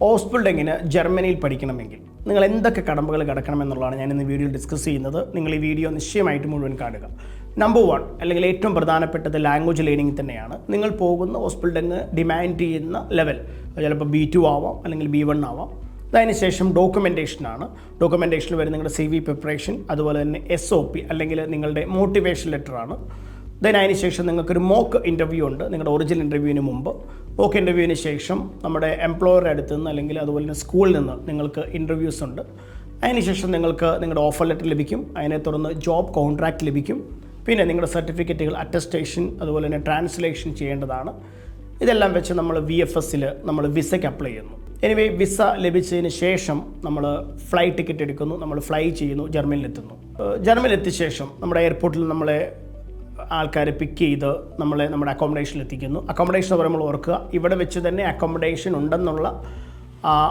ഹോസ്പിറ്റലിങ്ങിന് ജർമ്മനിയിൽ പഠിക്കണമെങ്കിൽ നിങ്ങൾ എന്തൊക്കെ കടമ്പകൾ കടക്കണമെന്നുള്ളതാണ് ഞാൻ ഇന്ന് വീഡിയോയിൽ ഡിസ്കസ് ചെയ്യുന്നത്. നിങ്ങൾ ഈ വീഡിയോ നിശ്ചയമായിട്ട് മുഴുവൻ കാണുക. നമ്പർ വൺ അല്ലെങ്കിൽ ഏറ്റവും പ്രധാനപ്പെട്ടത് ലാംഗ്വേജ് ലേണിംഗ് തന്നെയാണ്. നിങ്ങൾ പോകുന്ന ഹോസ്പിൾഡിങ് ഡിമാൻഡ് ചെയ്യുന്ന ലെവൽ ചിലപ്പോൾ ബി ടു ആവാം അല്ലെങ്കിൽ ബി വൺ ആവാം. അതിനുശേഷം ഡോക്യുമെന്റേഷനാണ് ഡോക്യുമെന്റേഷനിൽ വരുന്ന നിങ്ങളുടെ സി വി പ്രിപ്പറേഷൻ അതുപോലെ തന്നെ എസ് ഒ പി അല്ലെങ്കിൽ നിങ്ങളുടെ മോട്ടിവേഷൻ ലെറ്ററാണ് ദെൻ അതിന് ശേഷം നിങ്ങൾക്കൊരു മോക്ക് ഇന്റർവ്യൂ ഉണ്ട്. നിങ്ങളുടെ ഒറിജിനൽ ഇന്റർവ്യൂവിന് മുമ്പ്. മോക്ക് ഇന്റർവ്യൂവിന് ശേഷം നമ്മുടെ എംപ്ലോയറുടെ അടുത്ത് നിന്ന് അല്ലെങ്കിൽ അതുപോലെ തന്നെ സ്കൂളിൽ നിന്ന് നിങ്ങൾക്ക് ഇന്റർവ്യൂസ് ഉണ്ട്. അതിനുശേഷം നിങ്ങൾക്ക് നിങ്ങളുടെ ഓഫർ ലെറ്റർ ലഭിക്കും. അതിനെ തുടർന്ന് ജോബ് കോൺട്രാക്റ്റ് ലഭിക്കും. പിന്നെ നിങ്ങളുടെ സർട്ടിഫിക്കറ്റുകൾ അറ്റസ്റ്റേഷൻ അതുപോലെ തന്നെ ട്രാൻസ്ലേഷൻ ചെയ്യേണ്ടതാണ്. ഇതെല്ലാം വെച്ച് നമ്മൾ വി എഫ് എസ്സിൽ നമ്മൾ വിസയ്ക്ക് അപ്ലൈ ചെയ്യുന്നു. എനിവേ വിസ ലഭിച്ചതിന് ശേഷം നമ്മൾ ഫ്ലൈറ്റ് ടിക്കറ്റ് എടുക്കുന്നു. നമ്മൾ ഫ്ലൈ ചെയ്യുന്നു. ജർമ്മനിയിലെത്തുന്നു. ജർമ്മനിലെത്തിയ ശേഷം നമ്മുടെ എയർപോർട്ടിൽ നമ്മളെ ആൾക്കാരെ പിക്ക് ചെയ്ത് നമ്മളെ നമ്മുടെ അക്കോമഡേഷനിൽ എത്തിക്കുന്നു അക്കോമഡേഷൻ എന്ന് പറയുമ്പോൾ ഓർക്കുക ഇവിടെ വെച്ച് തന്നെ അക്കോമഡേഷൻ ഉണ്ടെന്നുള്ള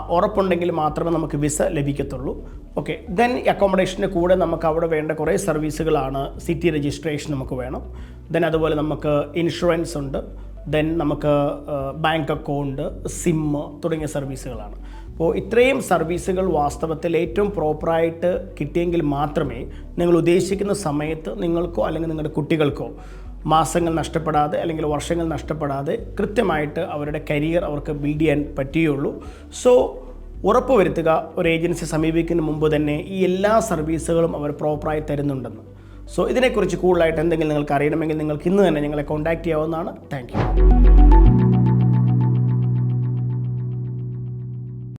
ഉറപ്പുണ്ടെങ്കിൽ മാത്രമേ നമുക്ക് വിസ ലഭിക്കത്തുള്ളൂ. ഓക്കെ ദെൻ അക്കോമഡേഷന്റെ കൂടെ നമുക്ക് അവിടെ വേണ്ട കുറേ സർവീസുകളാണ് സിറ്റി രജിസ്ട്രേഷൻ നമുക്ക് വേണം. ദെൻ അതുപോലെ നമുക്ക് ഇൻഷുറൻസ് ഉണ്ട്. ദെൻ നമുക്ക് ബാങ്ക് അക്കൗണ്ട് സിം തുടങ്ങിയ സർവീസുകളാണ് അപ്പോൾ ഇത്രയും സർവീസുകൾ വാസ്തവത്തിൽ ഏറ്റവും പ്രോപ്പറായിട്ട് കിട്ടിയെങ്കിൽ മാത്രമേ നിങ്ങൾ ഉദ്ദേശിക്കുന്ന സമയത്ത് നിങ്ങൾക്കോ അല്ലെങ്കിൽ നിങ്ങളുടെ കുട്ടികൾക്കോ മാസങ്ങൾ നഷ്ടപ്പെടാതെ അല്ലെങ്കിൽ വർഷങ്ങൾ നഷ്ടപ്പെടാതെ കൃത്യമായിട്ട് അവരുടെ കരിയർ അവർക്ക് ബിൽഡ് ചെയ്യാൻ പറ്റുകയുള്ളൂ. സോ ഉറപ്പുവരുത്തുക ഒരു ഏജൻസി സമീപിക്കുന്ന മുമ്പ് തന്നെ ഈ എല്ലാ സർവീസുകളും അവർ പ്രോപ്പറായി തരുന്നുണ്ടെന്ന്. സോ ഇതിനെക്കുറിച്ച് കൂടുതലായിട്ട് എന്തെങ്കിലും നിങ്ങൾക്ക് അറിയണമെങ്കിൽ നിങ്ങൾക്ക് ഇന്ന് തന്നെ ഞങ്ങളെ കോൺടാക്റ്റ് ചെയ്യാവുന്നതാണ്. താങ്ക്